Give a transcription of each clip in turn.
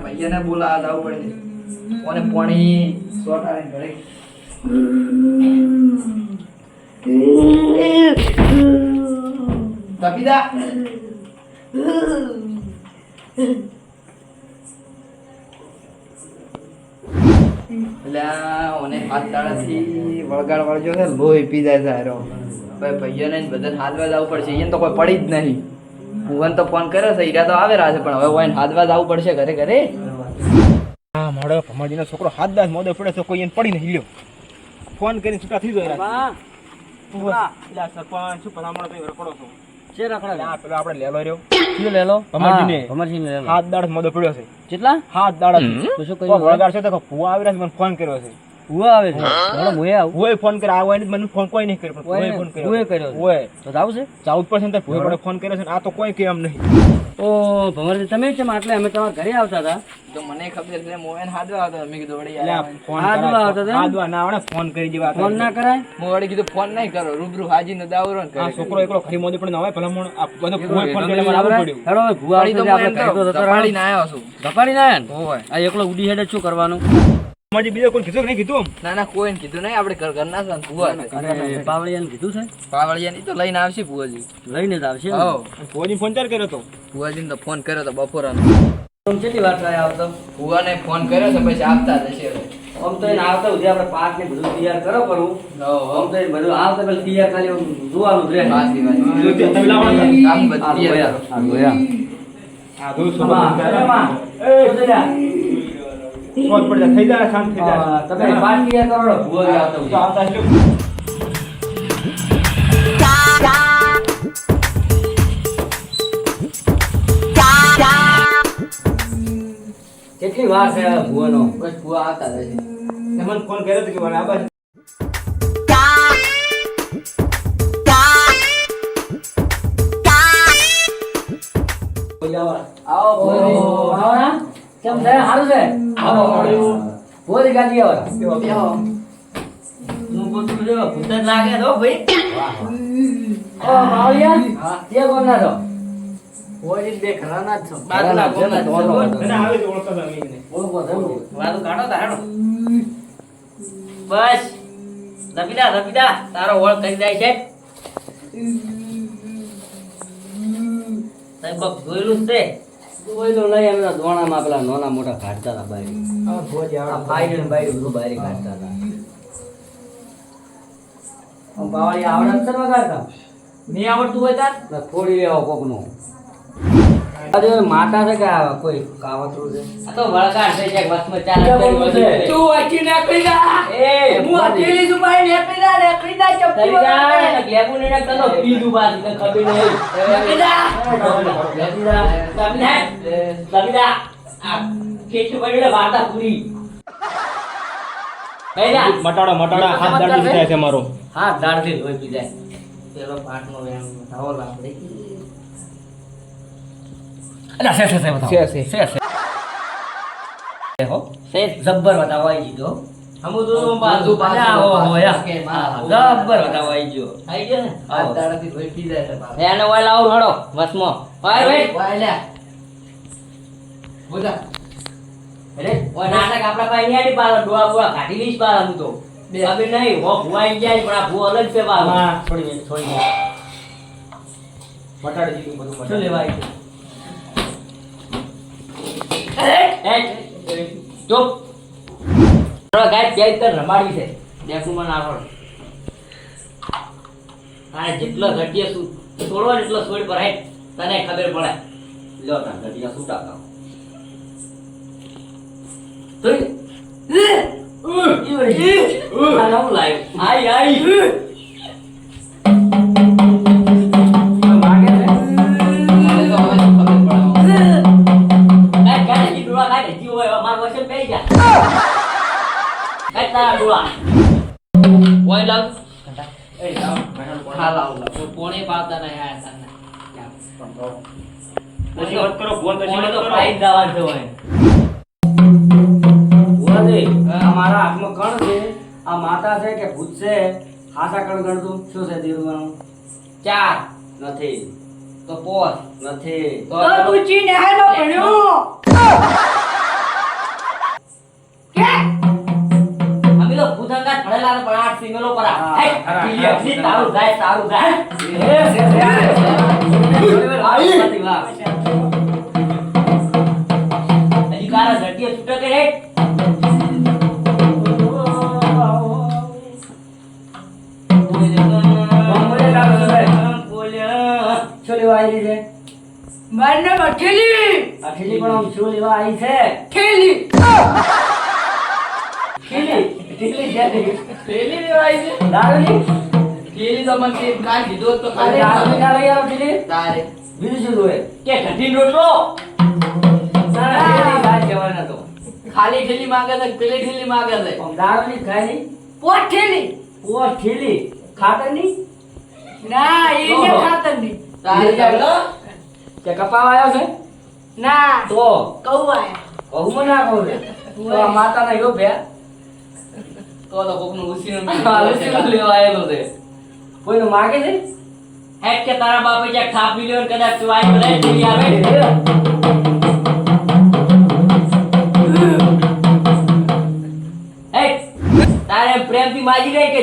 ભૈયાને બોલાવા જવું પડશે કોને પાણી સોટાડીને ઘરે આ ઓને હાથ તાળાથી વળગાડ વળજો છે લોહી પી જાય છે ભાઈ ભાઈઓને બધા હાથવા જવું પડશે. એને તો કોઈ પડી જ નહીં. ભુવન તો ફોન કર્યો છે ઈરા તો આવે રહ્યા છે પણ હવે ઓઈને હાથવા જવું પડશે ઘરે ઘરે. હા મારો ભમાજીનો છોકરો હાથ દાસ મોદે પડે છે કોઈ એને નહીં. લ્યો. ફોન કરીને છૂટા થઈ જાય સરપંચ શું ભલામણ કઈ રખડો છો? છે રખડા આ પેલો આપણે લેલો રહ્યો. શું લેલો? અમરજીને અમરજીને લેલો. હાથ દાડ મોદો પડ્યો છે. કેટલા? હાથ દાડ તો શું કોઈ કહ્યું વળગાડ છે તો ફુવા આવી રહ્યા છે મને ફોન કર્યો છે. આવે છે. મને હુએ આવું. ભૂએ ફોન કર્યો. આવો એને મને ફોન કોઈ નહીં કર્યો. પણ ફોન કર્યો. હુએ કર્યો છે. તો જાવ છે? ચાઉદ પરસેન્ટ ભૂએ મને ફોન કર્યો છે આ તો કોઈ કેમ નહીં. ઓ ભમરજી તમે કેમ આટલે અમે તમારા ઘરે આવતા હતા. તો મને ખબર એટલે મોહન હાદવા આવતો મેં કીધું વળી આ યાર ફોન હાદવા આવતો હતો એમ? ના આવડે ફોન કરી દેવા ફોન ના કરાય? મો વળી કીધું ફોન નહીં કરો. રૂબરૂ હાજી ને દાવરો ને આ છોકરો એકલો ખરી મોદી પણ ના હોય ભલામણ આ બધો ભૂએ ફોન કરીને મને પડ્યું. હેડો ભુવાડી તો આપણે કહી દો તો જતો આવ્યો છું. ધપાડીને આયા ને? હોવે. આ એકલો ઉડી હેડે શું કરવાનું? માજી બીજા કોઈ કીધું કે નહીં કીધું ના ના કોઈ કીધું નહીં. આપણે ઘર ઘરના છે ને કીધું છે. અરે પાવળિયાને કીધું છે? પાવળિયાની તો લઈને આવશે ભુવાજી. લઈને જ આવશે ને? હો ફોન ચાર કર્યો તો? ભુવાજીને તો ફોન કર્યો તો બપોરાનો. કેટલી વાર થાય આવતો? ભુવાને ફોન કર્યો છે પછી આવતા જશે આમ તો એને આવતા સુધી આપણે પાક ને બધું તૈયાર કરો કરું આમ તો એને બધું આવતા પેલા તૈયાર ખાલી જોવાનું જ રહે. કામ બધું તૈયાર આ દોસ્ત ફોન છે જાય, થઈ જાય, શાંત થઈ જાય. તમે પાક તૈયાર કરો ભૂવો જ તો. આવતા હશો. કેટલી વાર છે ભૂવાનો બસ ભુવા આવતા જશે તે મને ફોન કર્યો તો કે મને આ આવો. આવો ના? કેમ છે? સારું. છે આવો. ભૂવાજી ગાડી આવો. હું. બોલું છું ભૂત જ લાગે તો ભાઈ. ઓ માવલિયા છો? બે જ છો. જ છો. છો. આવે છે ઓળખતો નહીં ઓળખો છો એમ? કાઢો તા બસ. રબીદા રબીદા તારો ઓળ કરી જાય છે? સાહેબ જોયેલું જ તે લઈ તો દોણામાં પેલા નાના મોટા કાઢતા હતા. આ બાયરી ને બાયરી બધું બારી કાઢતા હતા. આમ આવડત કરવા કાઢતા? નહીં આવડતું હોય તાર? થોડી લેવા કોકનું. આજે માટા છે કે આ કોઈ કાવતરું છે? આ તો વળગાડ છે જે વચમાં ચાલે તું વાંચી નીકળી જા. એ હું અકેલી છું ભાઈ નીકળી જા નીકળી જા ચપટી વગાડે. ગેબુ ને ને કનો પીધું બાદ ને ખબર નહીં નીકળી જા. બેસી જા બેસી જા બેસી આ કેટલું પડ્યું વાર્તા પૂરી. મટાડો મટાડો. હાથ દાડ જાય છે? મારો. હાથ દાડથી ધોઈ પી જાય પેલો પાટનો એમ ધાવો લાપડે અલા સે સે સે બતાવો. સે છે. સે સે હો. સે જબ્બર બતાવો આવી ગયો. હમુ તો બાજુ બાજુ, હો હો. યા. જબ્બર બતાવો આવી ગયો. આવી ગયો ને? આ ધોઈ પી જાય છે બાપ. એને ઓય લાવ હડો વસમો. ભાઈ ભાઈ. વાય લે બોલા. અરે ઓય નાટક આપડા નહીં આડી પાડો ડોળા બોળા કાઢી લઈશ બાર હું તો. બે. ખબર નહીં હો ભુવાઈ ગયા પણ આ ભુ અલગ છે બાર હા. છોડી દે છોડી દે દીધું બધું શું લેવાય લેવા ચૂપ ગાય તને રમાડવી છે. ડેકુમાં ના આવડે આ જેટલો ઘટિયા સુ છોડવો ને એટલો છોડ પર હેઠ તને ખબર પડે. લો તાર ઘટિયા છૂટા કામ લાવ્યું. આઈ આઈ. ફોન તો કરો ફાઈટ છે હોય. ઉવાદે, હાથમાં કણ છે. આ માતા છે કે ભૂત છે? હાસા કણ ગણતું? શું છે ધીરુમાનું ચાર. નથી. તો પોસ. નથી. તો તો તું ચીન હાલમાં અમે તો ભૂતંગાત ભણેલા ને પણ આઠ સિંગલો પર આ. તારું જાય તારું જાય. નથી, વાહ. હજી છૂટો કે હેઠ. છે. બોલ્યા. શું લેવા આવી છે મારું નામ અઠેલી આ ખીલી પણ આમ શું લેવા આવી છે? ઠેલી. ખીલી ખીલી છે પેલી લેવાય છે? દારૂની? પેલી તો મને તે કાંઈ તો અરે ખાલી ના લઈ આવો ખીલી તારે. બીજું શું જોઈએ? કે કઠિન રોટલો? કહેવાય નતો. ખાલી ઠેલી માંગે છે પેલી ઠેલી માંગે છે. દારૂની ખાય નહીં પોટ ઠેલી ઓ ખીલી ખાતરની? ના એ જે. ખાતર તારે જાગલો કે કપાવા આવ્યો છે? ના તો? કહું આયા કહું ના કહું રે તો આ માતાના યો ભે. તો તો કોકનું ઉસીનું ઉસીનું લેવા આવેલો છે. કોઈનું માગે છે? હેટ કે તારા બાપે જે ખાપી લ્યો કદાચ ચવાઈ ટીલી આવે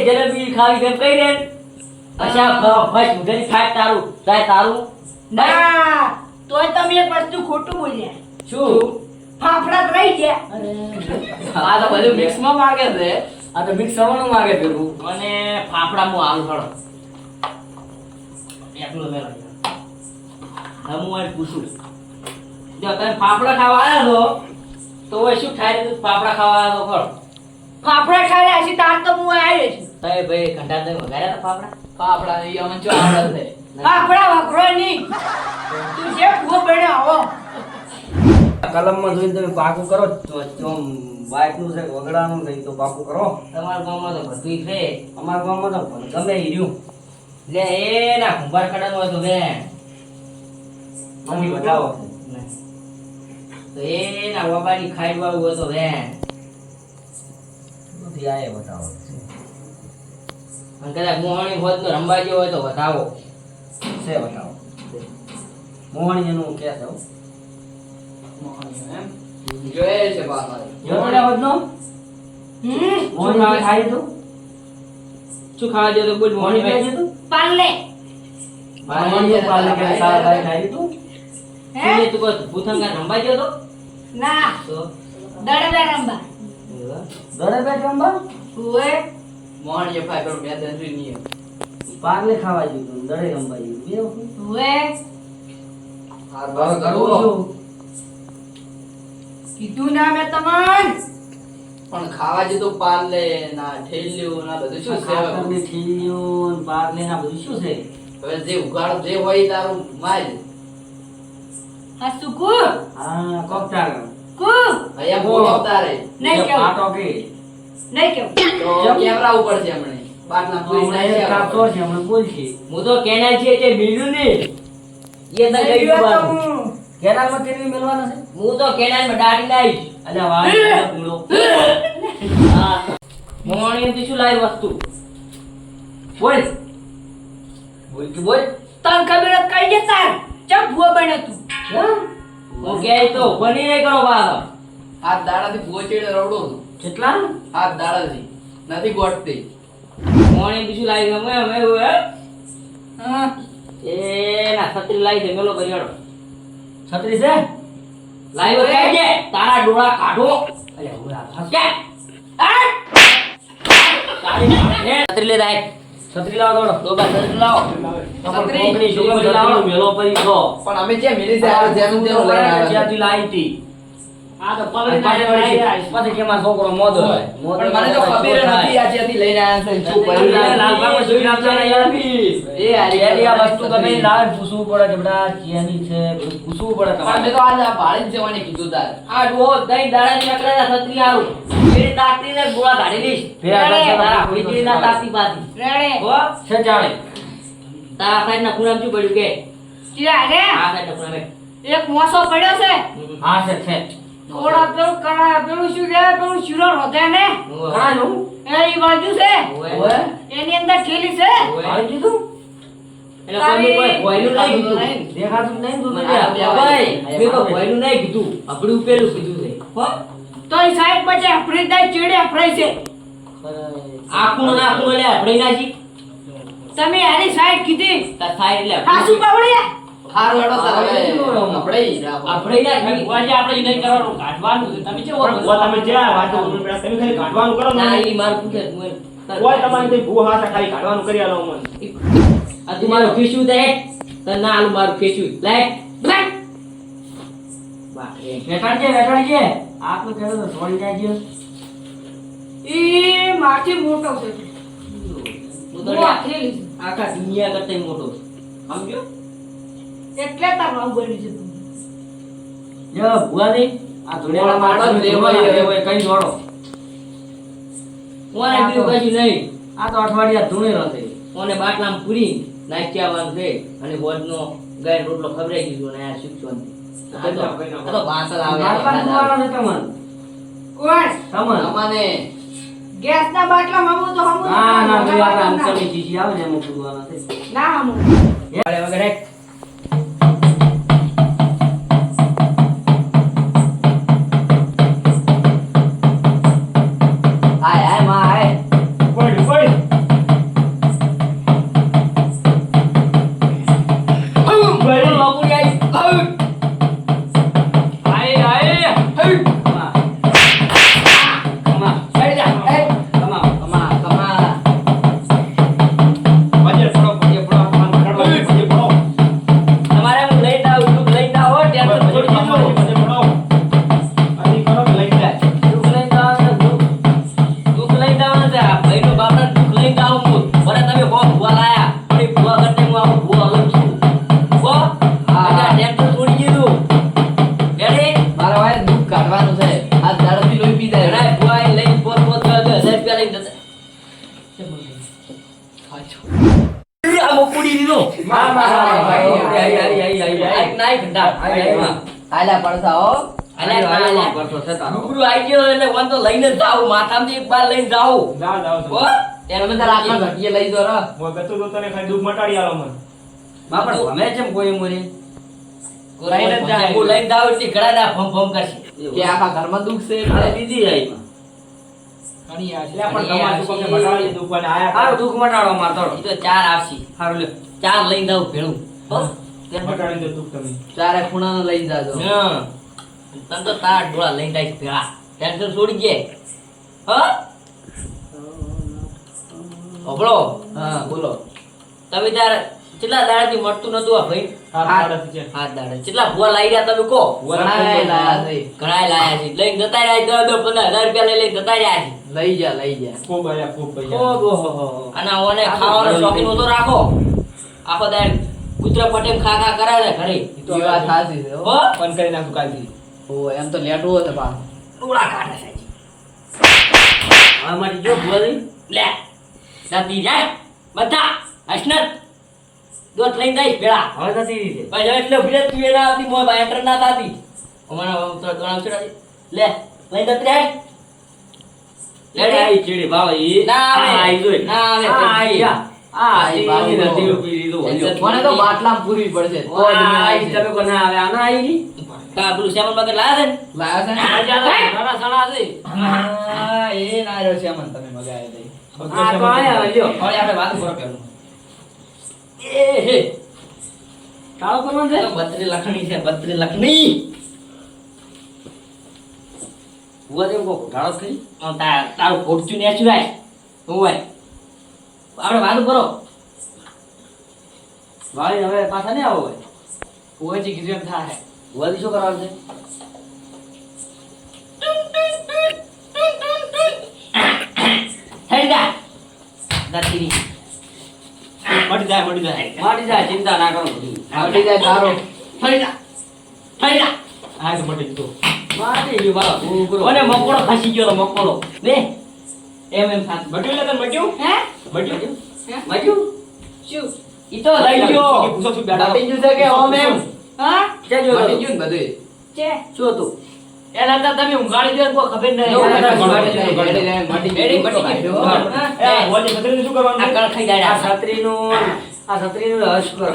જલેબી ખાવી તેમ કહી દે. અચ્છા ભાઈ ફ- ખાય તારું. જાય તારું. ના તોય તમે એક વસ્તુ ખોટું બોલ્યા. શું? ફાફડા રહી ગયા. આ તો બધું મિક્સમાં માંગે છે. આ તો મિક્સ થવાનું માગે પેલું અને ફાફડા મુ આલુ હળો. એકલો મેલો હવે હું એને પૂછું. જો તમે ફાફડા ખાવા આવ્યા છો તો શું ખાઈ ફાફડા ખાવા આવ્યા છો ખરો ફાફડા ખાઈ હશે તાર તો હું આવી ભાઈ ઘંટા તો વગાડ્યા ફાફડા? ફાફડા એ અમને ચો આવડે ફાફડા વખરો નહીં. તું જે ભૂવો બન્યો આવો. કલમમાં જોઈને તમે પાકું કરો. તો બાઇકનું છે વગડાનું છે તો પાકું કરો. તમારા ગામમાં તો બધુંય છે. અમારા ગામમાં તો ગમે રહ્યું. લે એ ના કુંભાર કડાનું હોય તો બેન. મમ્મી બતાવો. તો એ ના વબાની ખાઈ વાળું હોય તો બેન. બધી આ બતાવો. અને કદાચ મોહણી હોત નો રંબા જેવો હોય તો બતાવો છે બતાવો મોહણી એનું કે છે હો. જોયે છે બાપા જોડે વધનો હમ. મોહણી ખાઈ તું? શું ખાવા જેવું તો બોલ મોહણી ખાઈ તું? પાલે મોહણી પાલે કે સારા ભાઈ ખાઈ તું હે? તું કોઈ ભૂતંગા રંબા તો? ના. તો? દડબે રંબા. ઓએ મોહન ફાય કરું બે દસ નહીં. પારલે ખાવા જેવું દડે રંબા જેવું બે વખત. ઓએ બાર કરવું? શું કીધું ના મેં તમને. પણ ખાવા જેતું પાર્લે ના ઠેલ્યું ના બધું શું છે? હવે? ખાતરની ઠીલીઓ પારલે ના બધું શું છે? હવે જે ઉગાડ જે હોય તારું માજ આ સુકુ હા કોકટાળ કુ? અહીંયા બોલ તારે નહીં કે પાટો કે. નહીં કેવું. તો કેમેરા ઉપર છે હમણે. બાટલા પૂરી એક કાપતો છે હમણે બોલ છે. હું તો કેના છે તે મિલ્યું ને એ તો ગઈ બાર ગયો માં તેલવી મેળવાના છે? હું તો કેનાલમાં દાડી લાઈ અને વાળ પૂળો હા. મોણી થી શું લાવી વસ્તુ? બોલ. બોલ કે બોલ. તને ખબર કઈ દે તાર? ચમ ભૂવા બને તું? હું કે તો બની નહીં કરો બાર આ દાડા થી પહોંચીને રવડું છું કેટલા હાથ દાડાથી નથી. ગોઠતી. મોહણી બીજું લાવી ગમે અમે હવે એ ના છત્રી લાવી દે મેલો કરી છત્રી છે? લાવી કહી દે. તારા ડોળા કાઢો. અરે હું આ હસ કે આ! કાઢી નાખ. એ છત્રી લે દાય છત્રી લાવો દોડો ડોબા છત્રી લાવો. છત્રી. છોકરી લાવો. મેલો પડી તો. પણ અમે જે મેલી છે આ જેનું તેનું લઈ આવ્યા છે. લાવી હતી? છોકરો મોદો હોય મોદો પણ મને તો ખબર નથી આ લઈને આવ્યા છે. એ આ વસ્તુ પૂછવું પડે કે બેટા ચિયાની છે પૂછવું પડે મેં તો આજ જવાની કીધું તારે. છત્રી ગોળા કાઢી હો પડ્યું કે? રે એક મોસો પડ્યો છે. હા છે છે. થોડા પેલું કરા પેલું શું કહેવાય? પેલું શિરો રોધે ને? એ ઈ બાજુ છે. એની અંદર ઠેલી છે. આવી દીધું એટલે કોઈ કોઈ ભોયનું નહીં કીધું. દેખાતું નહીં તું તો હા, જા. ભાઈ, મેં તો ભોયનું નહીં કીધું. આપણે ઉપેલું કીધું છે. હો? તો ઈ સાઈડ પછી ચીડે અફરાય છે. આખું ને આખું આપણે નાખી. તમે આની સાઈડ કીધી. આ શું બાવળિયા હારું હેડો આપણે આપણે આજે આપણે નહીં કરવાનું. કાઢવાનું છે. તમે કેવો તમે જ્યાં વાતો તમે ખાલી કાઢવાનું કરો ના ઈ મારું પૂછે. કોઈ તમારી તે ભૂ હાથે ખાલી કાઢવાનું કરી આલો મને આ તું મારું ખીચું દે. તને ના આલું મારું ખીચું. લે લે. બાપરે. બેઠાડજે બેઠાડજે. આટલું તો એ માથી મોટો છે. આખા દુનિયા કરતા મોટો સમજ્યો? એટલે તાર નામ બની છે તું. જો ભુવાજી આ ધોળિયાના માણસો દેવાય. કઈ જોડો? કોને બીજું કશું નહીં. આ તો અઠવાડિયા ધૂણે છે કોને બાટલામાં પૂરી નાખ્યા છે અને હોજનો ગાય રોટલો ખવડાવી દીધો ને આ આ તો આ આવે. કોણ? તમને? અમાને ગેસના બાટલા મામું તો હમું ના ના ના. ના ના ના ના. ના ના ના ના ના ના ના હાલ્યા પડતા હો. અલ્યા, ના, ના. છે તારો. ડુકરું આઈ ગયો એટલે વન તો લઈને જ માથામાંથી એક બાર લઈને જાઉં. જાઓ જાઓ હો? તમે તાર આટલા ઘટીએ લઈ જો રો હું ગતો તો તને ખાલી દુઃખ મટાડી આલો મને. બાપા ગમે છે એમ કોઈ મોરે લઈને જ જાય હું લઈને જાઉં એટલે ઘણા ના ભમ ભમ કરશે. કે આખા ઘરમાં દુઃખ છે બીજી આવી. પણ તમારે મટાડી દુઃખ અને આયા હારું દુઃખ મટાડો માર તો. ચાર આપશી હારું લે ચાર લઈને જાઉં ભેળું. હો. મટાડી દો તમે. ચારે ખૂણાનો લઈ જાજો. હા તને તો તાર ડોળા લઈ જાય ભેળા ટેન્શન છોડી દે હો? ઓબળો હા બોલો. તમે તાર કેટલા દાડાથી મળતું નતું આ ભાઈ? હાથ દાડા. કેટલા ભૂવા લાવી રહ્યા તમે કહો? ઘણાએ લાયા છે ઘણા લાયા છે. લઈને જતા રહ્યા દસ દસ પંદર હજાર રૂપિયા લઈ લઈને જતા રહ્યા છે. લઈ જા લઈ જા. ખૂબ આયા ખૂબ પૈસા ઓહો. અને ઓને ખાવાનો શોખીન ઓછો રાખો. આખો દાડ. કૂતરા પટેમ ખા ખા કરે છે ઘરે. એ વાત સાચી છે હો. ફોન કરી નાખું કાલથી. ઓ એમ તો લેટવું હતો પા ટોળા કાઢે છે. હવે મારી જો બોલી લે. જતી જાય બધા હસનત. દોત લઈને જઈશ બેડા હવે થતી રીતે પછી એટલે ભીડે તું એના આવતી મોય ભાઈ એટર ના થતી. અમારા તો ગણાવ છે. લે લઈને જતી લેડી આઈ ચીડી ભાવ ઈ ના આવે. આઈ જોઈ. ના આવે. આ આઈ આ આ આઈ બાબુ. નથી રૂપી મને તો બાટલામાં પૂરવી પડશે. તો જ આઈ તમે કોને આવે? આના આઈ ની કા પેલું શ્યામલ બગર લાયા છે ને? છે ને? સાડા સાડા છે. હા, એ ના રહ્યો છે તમે મગાવ્યા તઈ. આ તો આયા લ્યો હવે આપણે વાત કરો પેલું એ હે. કાળો કરવાનું છે? બત્રી લખણી છે બત્રી લખણી ભુવાજી કો ઘાડો થઈ આમ તાર તારું ફોર્ચ્યુન એ સિવાય હોય? આપણે વાત કરો. ભાઈ હવે પાછા નહીં આવો ભાઈ. ઓજી કીધું એમ થાય ભુવાજી શું કરવાનું છે? થઈ જા મટી જાય મટી જાય. મટી જાય ચિંતા ના કરો મટી જાય તારો. થઈ જા થઈ જા હા તો મટી ગયું. બાળા પૂરું કરો. મકોડો ખસી ગયો તો મકોડો. બે. એમ એમ થાતું મટ્યું એટલે મટ્યું? હે? મટ્યું? માટ્યું? શું? ઈ તો લઈ ગયો પૂછો છું ગયું કે ઓમ એમ? હા? કે જો મટી જુન ગયું કે શું હતું? એના તો તમે ઉંગાડી દે ને કોઈ ખબર નહીં. જો, પડે. બધા મટી મટી જાય, જાય, મટી જાય. હા. હા. એ આ વોલની છત્રીનું શું કરવાનું? આ ખાઈ આ છત્રીનું આ છત્રીનું હશ કરો.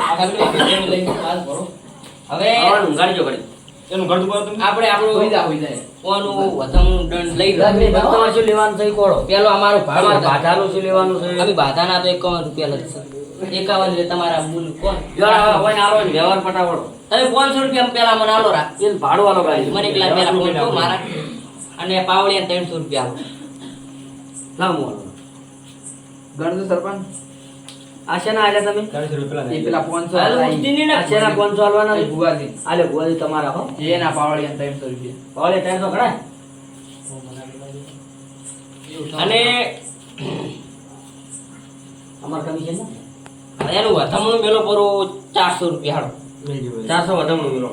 હવે ઉંગાડી જો ઘડી. એનું ઘર કરો તમે. આપણે આપણો જા, જાય. કોનું વધમનું દંડ લઈ લો. તમારે શું લેવાનું છે કોળો પેલો અમારો ભાડું ભાડાનું શું લેવાનું છે? અમે બાધાના તો એકાવન રૂપિયા લખશે એકાવન રે તમારા મૂલ કોણ? જો આ કોઈને આલો ને વ્યવહાર પટાવડો તમે પાંચસો રૂપિયા પેલા મને આલો રા એ ભાડું આલો ગાડી મને એકલા પેલા પાંચસો મારા. અને પાવળિયા ત્રણસો રૂપિયા આલો. લાવ હું આલો. ગણજો સરપંચ. આ શેના આલ્યા તમે? એ પેલા 500 હાલ હતા ઈ. ઉઠીને ને આ શેના પાંચસો આલવાના એ ભુવાજી. આલે ભુવાજી તમારા હો. એના પાવડિયા ત્રણસો રૂપિયા. પાવળિયા ત્રણસો ખરા અને અમાર કમિશન ના? એનું વધમણું મેલો પરો ચારસો રૂપિયા હાડો ચારસો વધામણું મિલો.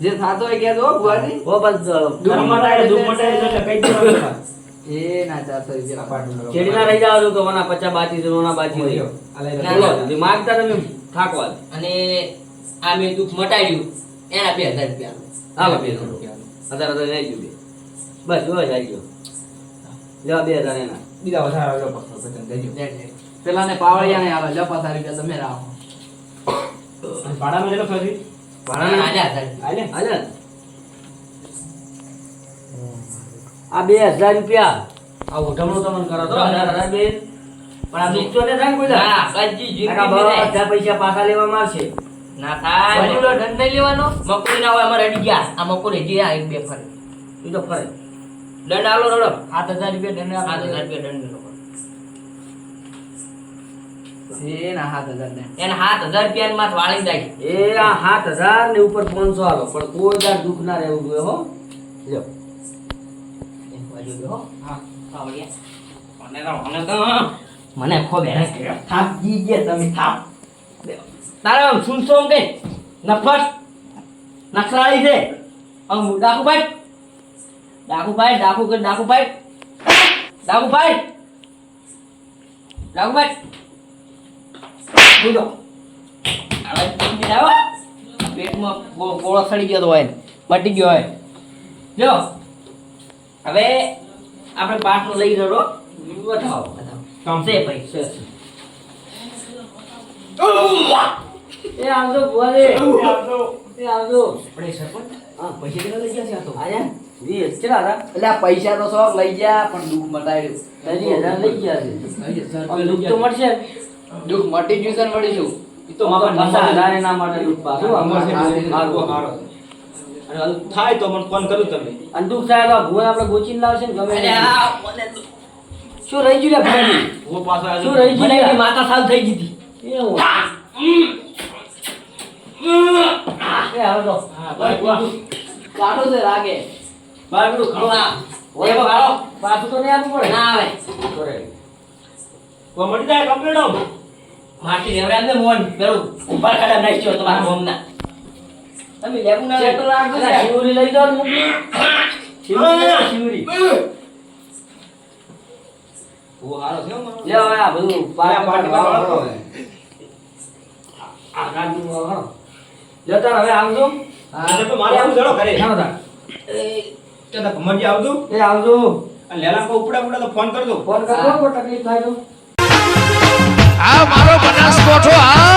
જે થતો હોય હો ભુવાજી. ઓ બસ દૂધ મટાડે એટલે કઈ એ ના ચારસો રૂપિયા. રહી જાવ તો પચા બાચી બાચી થાકવા અને આ મેં દુઃખ મટાડ્યું એના બે હજાર રૂપિયા બે હજાર રૂપિયા હજાર હજાર આવી ગયું બસ જો આવી ગયો. લેવા બે હજાર એના. બીજા વધારે દેજો પેલા ને પાવડિયા ને આવે લે પચાસ રૂપિયા તમે રાખો ભાડા ભાડામાં જેટલો થશે ભાડાના આલ્યા હજાર રૂપિયા. આલે આ બે હજાર રૂપિયા. આ ઉઠમણું તમને કરો તો હજાર બે પણ આ બીજો ને થાય કોઈ કદી કાકા બધા પૈસા પાછા લેવામાં આવશે. ના થાય. દંડ નહીં લેવાનો? મકુરી ના હોય અમારે અડી ગયા. આ મકુરી આ એક બે ફરે. બીજો તો ફરે. દંડ આલો રડો સાત હજાર રૂપિયા દંડ સાત હજાર રૂપિયા દંડ લો. એ ના સાત હજાર ને. એને સાત હજાર રૂપિયા માં વાળી જાય. એ આ સાત હજાર ને ઉપર પાંચસો આલો. પણ કોઈ દાડ દુઃખ ના રહેવું જોઈએ હો. લ્યો. એક બાજુ બેહો. હા, પાવડિયા. મને તો- મને તો મને ખોબ હેરાન કર્યો. થાપ જી ગયા તમે થાપ. બેહો. તારે આમ સુનસો આમ કઈ નફટ નકસાળી છે? આમ ડાકુ ભાઈ? ડાકુ ભાઈ ડાકુભાઈ કર આવો પેટમાં ગોળો સડી ગયો હોય. મટી ગયો હોય. જો. હવે આપણે પાટલો લઈ રહ્યો બતાવો. એ આવજો ભુવાજી. એ આવજો. આપણે સરપંચ હા. પૈસા કેટલા લઈ ગયા છે આ તો? આયા? વીસ. કેટલા હતા? એટલે આ પૈસા તો શોખ લઈ ગયા પણ દુઃખ મટાડ્યું. હજાર લઈ ગયા છે. દુઃખ તો મળશે. દુઃખ મટી ગયું છે ને વળીશું ઈ તો હજાર એના માટે દુઃખ પાછું. અને થાય તો મને ફોન કરું તમે. અને દુઃખ થાય તો ભૂલ આપણે ગોચીને લાવશે ને ગમે અરે આ મને શું રહી ગયું ભુવાની? હું પાછો શું રહી ગયું માતા સાલ થઈ ગઈ હતી. એવું. એ હવે તો. હા બરાબર વાહ. કાઢો છે રાગે. બાર મિનિટ ખરો. હા. ઓય એવો ગાળો. પાછું તો નહીં આપવું પડે. ના આવે. કરે. મળી જાય કમ્પ્લીટ. માટી લેવડાવ દે મોન પેલું ઊભા ખાડા નાખ્યો તમારા હોમના તમે લેવું ના લેતો ને. શિવરી લઈ જાઓ ને શિવરી શિવરી. ઓ હારો છે મારો. લ્યો હવે આ બધું આ પાટી વાળો. આ ગાડી વાળો. તાર હવે આવજો હા તો મારે આવું જડો કરે ના તાર. એ તો ભમરજી આવજો એ આવજો અને લેલા કો ઉપડા ઉપડા તો ફોન કરજો ફોન કરજો કોઈ તકલીફ થાય તો આ મારો બનાસકોઠો આ